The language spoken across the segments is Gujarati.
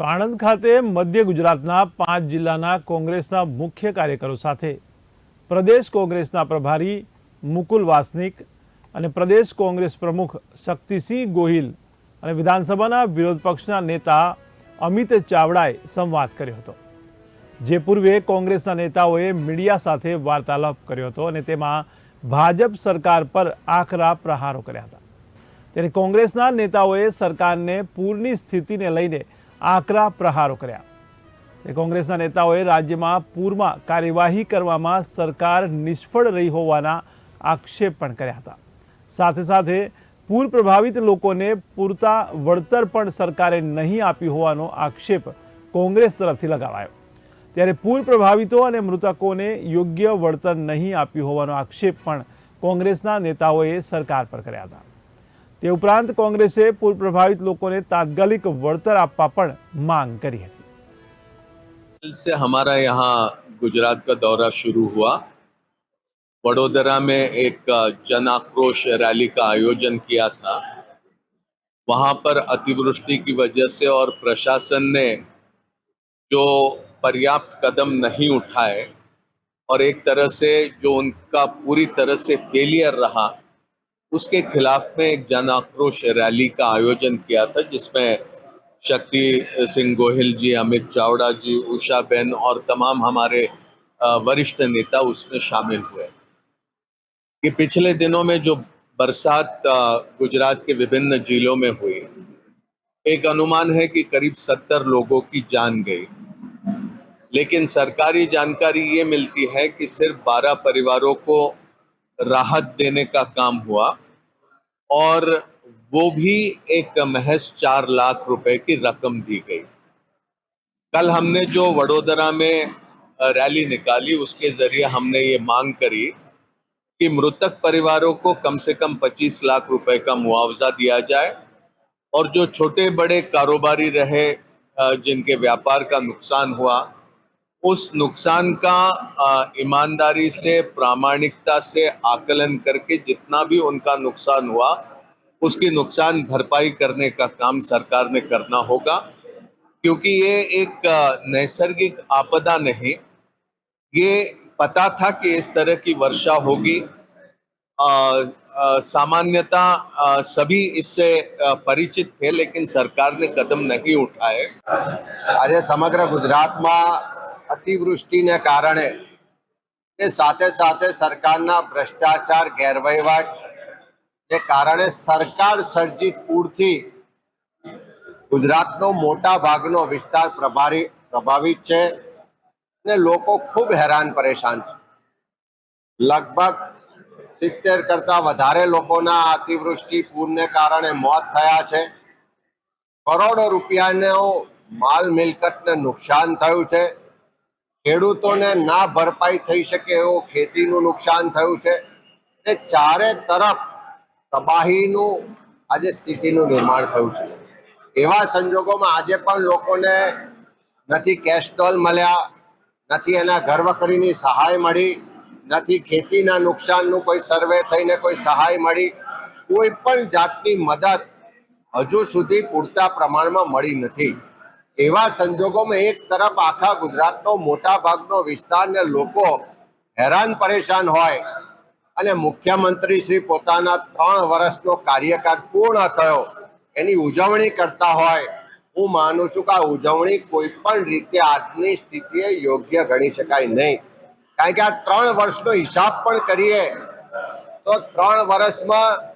તો આણંદ ખાતે મધ્ય ગુજરાતના પાંચ જિલ્લાના કોંગ્રેસના મુખ્ય કાર્યકરો સાથે પ્રદેશ કોંગ્રેસના પ્રભારી મુકુલ વાસનિક અને પ્રદેશ કોંગ્રેસ પ્રમુખ શક્તિસિંહ ગોહિલ અને વિધાનસભાના વિરોધ પક્ષના નેતા અમિત ચાવડાએ સંવાદ કર્યો હતો. જે પૂર્વે કોંગ્રેસના નેતાઓએ મીડિયા સાથે વાર્તાલાપ કર્યો હતો અને તેમાં ભાજપ સરકાર પર આકરા પ્રહારો કર્યા હતા. ત્યારે કોંગ્રેસના નેતાઓએ સરકારને પૂરની સ્થિતિને લઈને આકરા પ્રહારો કર્યા. કોંગ્રેસના નેતાઓએ રાજ્યમાં પૂરમાં કાર્યવાહી કરવામાં સરકાર નિષ્ફળ રહી હોવાના આક્ષેપ પણ કર્યા હતા. સાથે સાથે પૂર પ્રભાવિત લોકોને પૂરતા વળતર પણ સરકારે નહીં આપ્યું હોવાનો આક્ષેપ કોંગ્રેસ તરફથી લગાવાયો. ત્યારે પૂર પ્રભાવિતો અને મૃતકોને યોગ્ય વળતર નહીં આપ્યું હોવાનો આક્ષેપ પણ કોંગ્રેસના નેતાઓએ સરકાર પર કર્યા હતા. તે ઉપરાંત કોંગ્રેસે પૂર પ્રભાવિત લોકોને તાત્કાલિક વળતર આપવા પણ માંગ કરી હતી कल से हमारा यहाँ गुजरात का दौरा शुरू हुआ वडोदरा में एक जन आक्रोश रैली का आयोजन किया था वहाँ पर अतिवृष्टि की वजह से और प्रशासन ने जो पर्याप्त कदम नहीं उठाए और एक तरह से जो उनका पूरी तरह से फेलियर रहा उसके खिलाफ में एक जन आक्रोश रैली का आयोजन किया था जिसमें शक्ति सिंह गोहिल जी अमित चावड़ा जी उषा बेन और तमाम हमारे अ, वरिष्ठ नेता उसमें शामिल हुए कि पिछले दिनों में जो बरसात अ, गुजरात के विभिन्न जिलों में हुई एक अनुमान है कि करीब सत्तर लोगों की जान गई लेकिन सरकारी जानकारी ये मिलती है कि सिर्फ 12 परिवारों को राहत देने का काम हुआ और वो भी एक महज चार लाख रुपए की रकम दी गई। कल हमने जो वडोदरा में रैली निकाली, उसके ज़रिए हमने ये मांग करी कि मृतक परिवारों को कम से कम 25 लाख रुपए का मुआवजा दिया जाए और जो छोटे बड़े कारोबारी रहे जिनके व्यापार का नुकसान हुआ उस नुकसान का अ, ईमानदारी से प्रामाणिकता से आकलन करके जितना भी उनका नुकसान हुआ उसकी नुकसान भरपाई करने का काम सरकार ने करना होगा क्योंकि ये एक अ, नैसर्गिक आपदा नहीं ये पता था कि इस तरह की वर्षा होगी अ, अ, सामान्यता अ, सभी इससे अ, परिचित थे लेकिन सरकार ने कदम नहीं उठाए આજે સમગ્ર ગુજરાતમાં અતિવૃષ્ટિને કારણે એ સાથે સાથે સરકારના ભ્રષ્ટાચાર ગેરવહીવટ ને કારણે સરકાર સર્જિત પૂરથી ગુજરાતનો મોટા ભાગનો વિસ્તાર પ્રભારી પ્રભાવિત છે ને લોકો ખૂબ હેરાન પરેશાન છે. લગભગ સિત્તેર કરતા વધારે લોકોના અતિવૃષ્ટિ પૂરને કારણે મોત થયા છે. કરોડો રૂપિયાનો માલ મિલકતને નુકસાન થયું છે. ખેડૂતોને ના ભરપાઈ થઈ શકે એવું ખેતીનું નુકસાન થયું છે. એ ચારે તરફ તબાહીનું આજે સ્થિતિનું નિર્માણ થયું છે. એવા સંજોગોમાં આજે પણ લોકોને નથી કેશ ટોલ મળ્યા, નથી એના ઘરવકરીની સહાય મળી, નથી ખેતીના નુકસાનનું કોઈ સર્વે થઈને કોઈ સહાય મળી. કોઈ પણ જાતની મદદ હજુ સુધી પૂરતા પ્રમાણમાં મળી નથી. એવા સંજોગોમાં એક તરફ આખા ગુજરાતનો મોટા ભાગનો વિસ્તારને લોકો હેરાન પરેશાન હોય અને મુખ્યમંત્રી શ્રી પોતાના ત્રણ વર્ષનો કાર્યકાળ પૂર્ણ થયો, એની ઉજવણી કરતા હોય, હું માનું છું કે આ ઉજવણી કોઈ પણ રીતે આજની સ્થિતિએ યોગ્ય ગણી શકાય નહીં. કારણ કે આ ત્રણ વર્ષનો હિસાબ પણ કરીએ, તો ત્રણ વર્ષમાં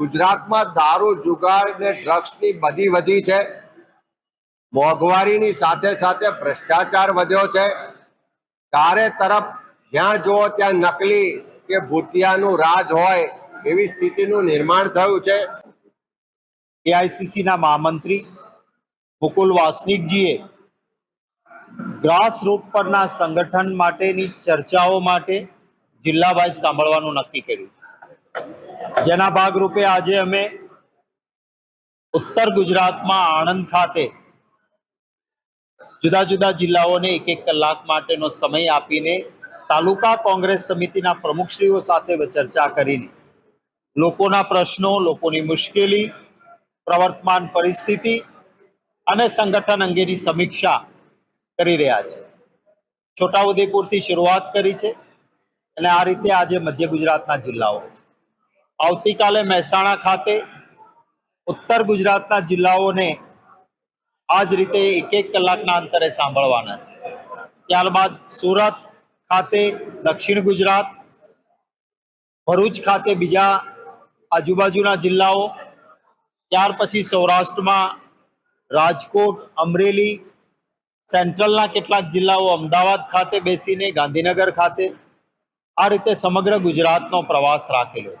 ગુજરાતમાં દારૂ, જુગાર ને ડ્રગ્સની બધી વધી છે. મોંઘવારીની સાથે સાથે ભ્રષ્ટાચાર વધ્યો છે. ચારે તરફ જ્યાં જુઓ ત્યાં નકલી કે ભૂતિયાનું રાજ હોય એવી સ્થિતિનું નિર્માણ થયું છે. એઆઈસીસીના મહામંત્રી મુકુલ વાસનિકજીએ ગ્રાસ રૂટ પરના સંગઠન માટેની ચર્ચાઓ માટે જિલ્લાવાઇઝ સાંભળવાનું નક્કી કર્યું. જેના ભાગરૂપે આજે અમે ઉત્તર ગુજરાતમાં આણંદ ખાતે જુદા જુદા જિલ્લાઓને એક એક કલાક માટેનો સમય આપીને તાલુકા કોંગ્રેસ સમિતિના પ્રમુખશ્રીઓ સાથે ચર્ચા કરીને લોકોના પ્રશ્નો, લોકોની મુશ્કેલી, પ્રવર્તમાન પરિસ્થિતિ અને સંગઠન અંગેની સમીક્ષા કરી રહ્યા છે. છોટાઉદેપુરથી શરૂઆત કરી છે અને આ રીતે આજે મધ્ય ગુજરાતના જિલ્લાઓ આવતીકાલે મહેસાણા ખાતે ઉત્તર ગુજરાતના જિલ્લાઓને આ જ રીતે એક એક કલાકના અંતરે સાંભળવાના છે. ત્યારબાદ સુરત ખાતે, દક્ષિણ ગુજરાત, ભરૂચ ખાતે બીજા આજુબાજુના જિલ્લાઓ, ત્યાર પછી સૌરાષ્ટ્રમાં રાજકોટ, અમરેલી, સેન્ટ્રલના કેટલાક જિલ્લાઓ અમદાવાદ ખાતે બેસીને, ગાંધીનગર ખાતે આ રીતે સમગ્ર ગુજરાતનો પ્રવાસ રાખેલો